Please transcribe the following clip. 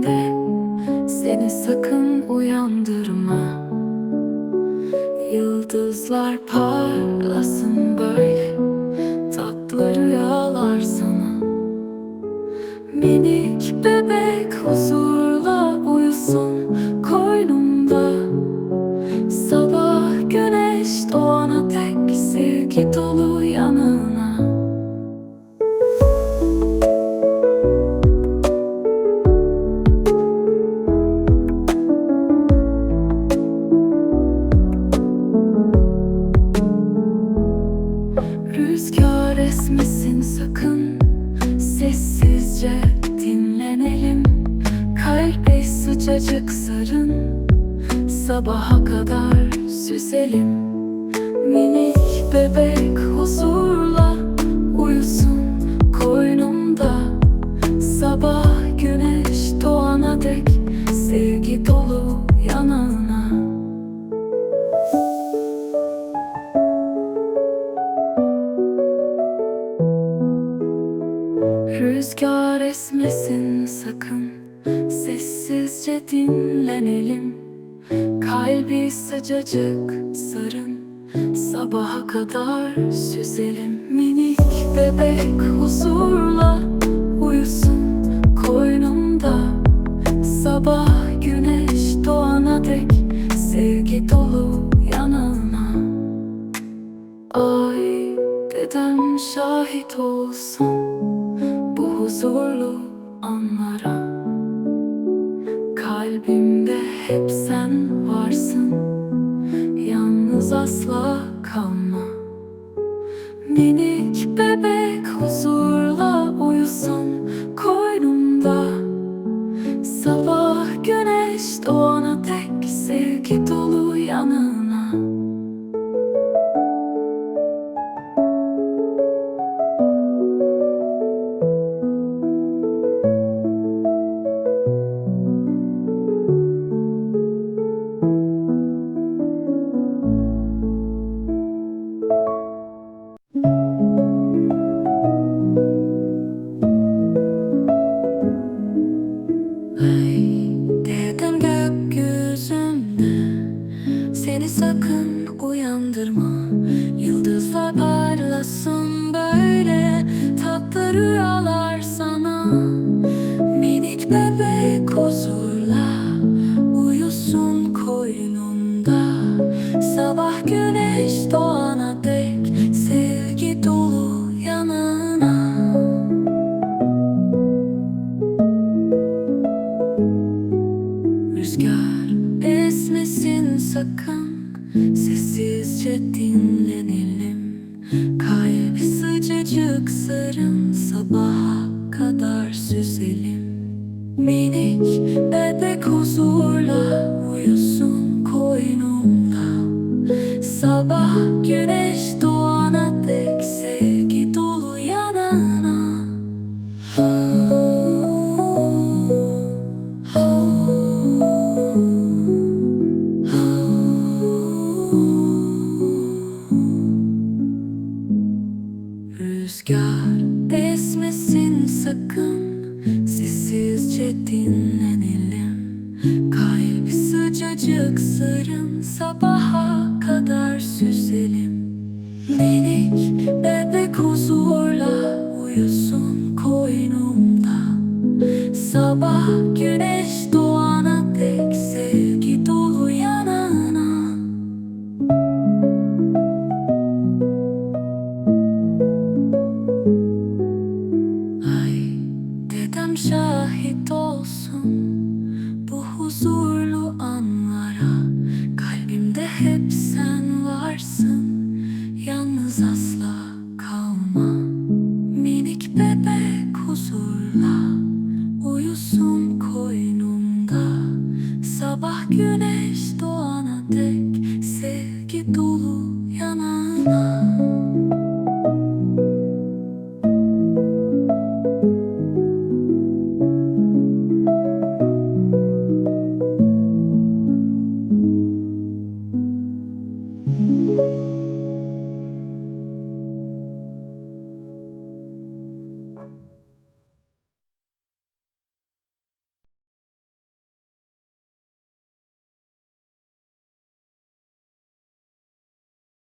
içinde Seni sakın uyandırma. Yıldızlar parlasın böyle Tatlı rüya Esmesin sakın Sessizce dinlenelim. Kalbi sıcacık sarın Sabaha kadar süzelim. Minik bebek huzurla Rüzgar esmesin sakın Sessizce dinlenelim. Kalbi sıcacık sarın Sabaha kadar süzelim. Minik bebek huzurla uyusun koynumda. Sabah güneş doğana dek Sevgi dolu yanına Ay dedem şahit olsun huzurlu anlara. Kalbimde hep sen varsın Yalnız asla kalma. Minik bebek parlasın böyle Tatlı rüyalar sana? Minik bebek huzurla Uyusun koynunda. Sabah güneş doğana dek Sevgi dolu yanına Rüzgar esmesin sakın Sessizce dinlenelim. Kalbi sıcacık sarın Sabaha kadar süzelim. Minik bebek huzurla Uyusun Rüzgar esmesin sakın Sessizce dinlenelim. Kalbi sıcacık sarın Sabaha kadar süzelim. Minik bebek huzurla Uyusun koynumda